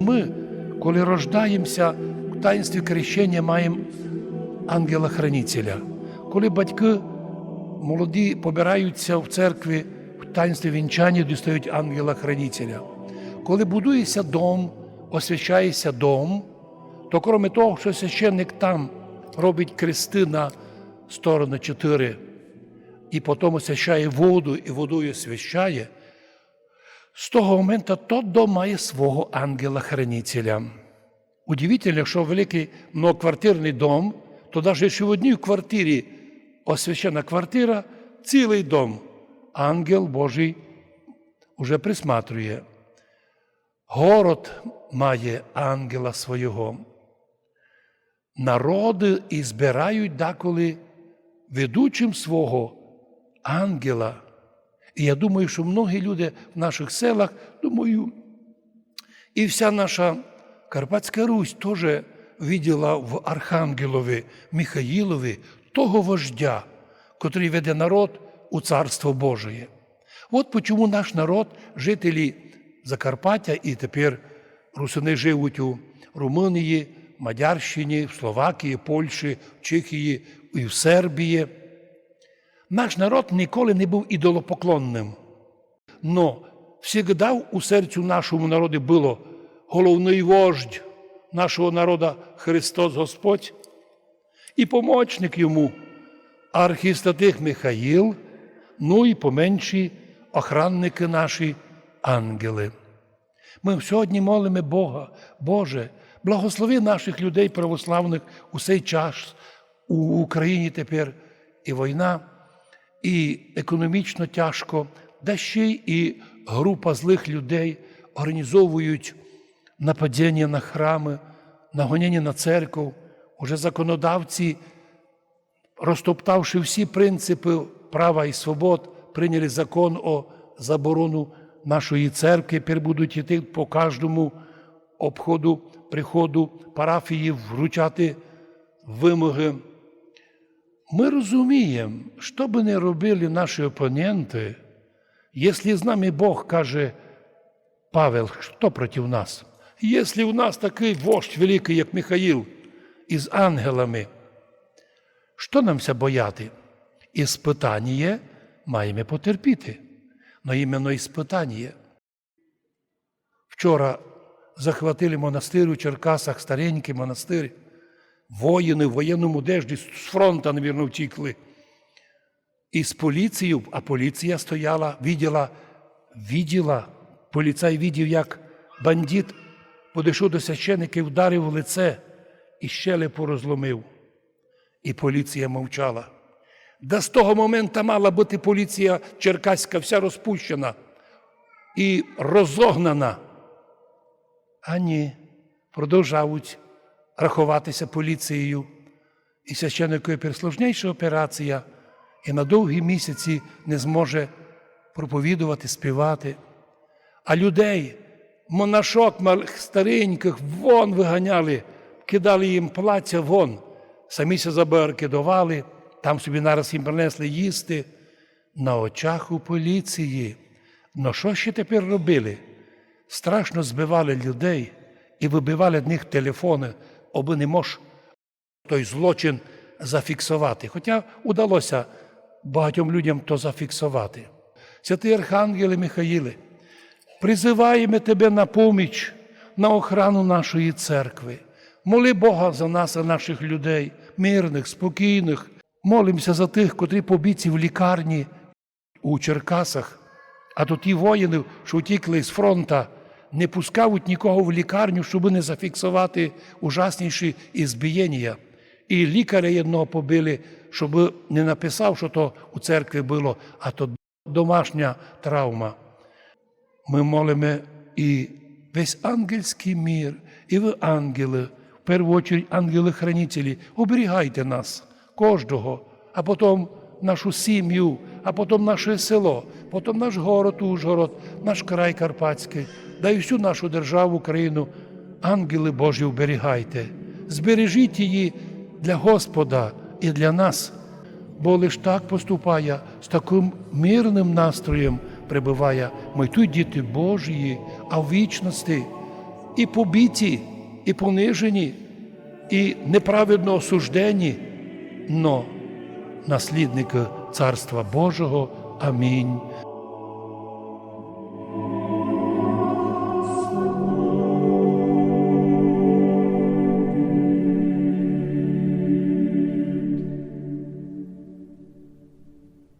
Ми, коли рождаємося в таїнстві крещення, маємо ангела-хранителя. Коли батьки молоді побираються в церкві в таїнстві вінчання, дістають ангела-хранителя. Коли будується дом, освячається дом, то крім того, що священник там робить крести на сторони чотири, і потім освящає воду і водою освящає, з того моменту тот дом має свого ангела-хранителя. Удивительно, що великий многоквартирний дом, то навіть якщо в одній квартирі освящена квартира, цілий дом, ангел Божий уже присматрює. Город має ангела свого. Народи і збирають деколи ведучим свого ангела. І я думаю, що многі люди в наших селах, думаю, і вся наша Карпатська Русь теж виділа в Архангелові Михаїлові того вождя, котрий веде народ у Царство Божие. От чому наш народ, жителі Закарпаття і тепер русини живуть у Румунії, Мадярщині, в Словакії, Польщі, Чехії і в Сербії. Наш народ ніколи не був ідолопоклонним. Но всегда у серцю нашому народу було головний вождь нашого народу Христос Господь і помочник йому архістатих Михаїл, ну і поменші охранники наші ангели. Ми сьогодні молимо Бога, Боже, благослови наших людей православних у цей час у Україні тепер і війна, і економічно тяжко, да ще й і група злих людей організовують нападіння на храми, нагонення на церкву. Уже законодавці, розтоптавши всі принципи права і свобод, прийняли закон о заборону нашої церкви, тепер будуть йти по кожному обходу, приходу парафії вручати вимоги. Ми розуміємо, що би не робили наші опоненти, якщо з нами Бог каже, Павел, що проти нас? Якщо у нас такий вождь великий, як Михаїл, із ангелами, що намся бояти? Іспитання маємо потерпіти. Но іменно іспитання. Вчора захватили монастир у Черкасах, старенький монастир. Воїни в воєнному одежді з фронту, навірно, втікли. І з поліцією, а поліція стояла, виділа, виділа, поліцай видів, як бандит подійшов до священика і вдарив в лице і щелепу розломив. І поліція мовчала. Да з того моменту мала бути поліція черкаська вся розпущена і розогнана. А ні, продовжають рахуватися поліцією. І священникові пересложніша операція, і на довгі місяці не зможе проповідувати, співати. А людей, монашок малих стареньких, вон виганяли, кидали їм плаття вон, самі се забаркидували, там собі нараз їм принесли їсти. На очах у поліції. Ну що ще тепер робили? Страшно збивали людей і вибивали від них телефони, аби не мож той злочин зафіксувати. Хоча удалося багатьом людям то зафіксувати. Святий Архангеле Михаїле, призиваємо тебе на поміч, на охрану нашої церкви. Моли Бога за нас, за наших людей, мирних, спокійних. Молимося за тих, котрі побіці в лікарні у Черкасах, а то ті воїни, що втікли з фронта, не пускають нікого в лікарню, щоб не зафіксувати ужасніші ізбієння. І лікаря одного побили, щоб не написав, що то у церкві було, а то домашня травма. Ми молимо і весь ангельський мір, і ви, ангели, в першу чергу ангели-хранителі, оберігайте нас, кожного, а потім нашу сім'ю, а потім наше село, потім наш город Ужгород, наш край Карпатський, да й всю нашу державу, Україну. Ангели Божі, оберігайте, збережіть її для Господа і для нас, бо лиш так поступає, з таким мирним настроєм прибуває. Ми діти Божії, а в вічності і побиті, і понижені, і неправедно осуждені, но наслідники Царства Божого. Амінь.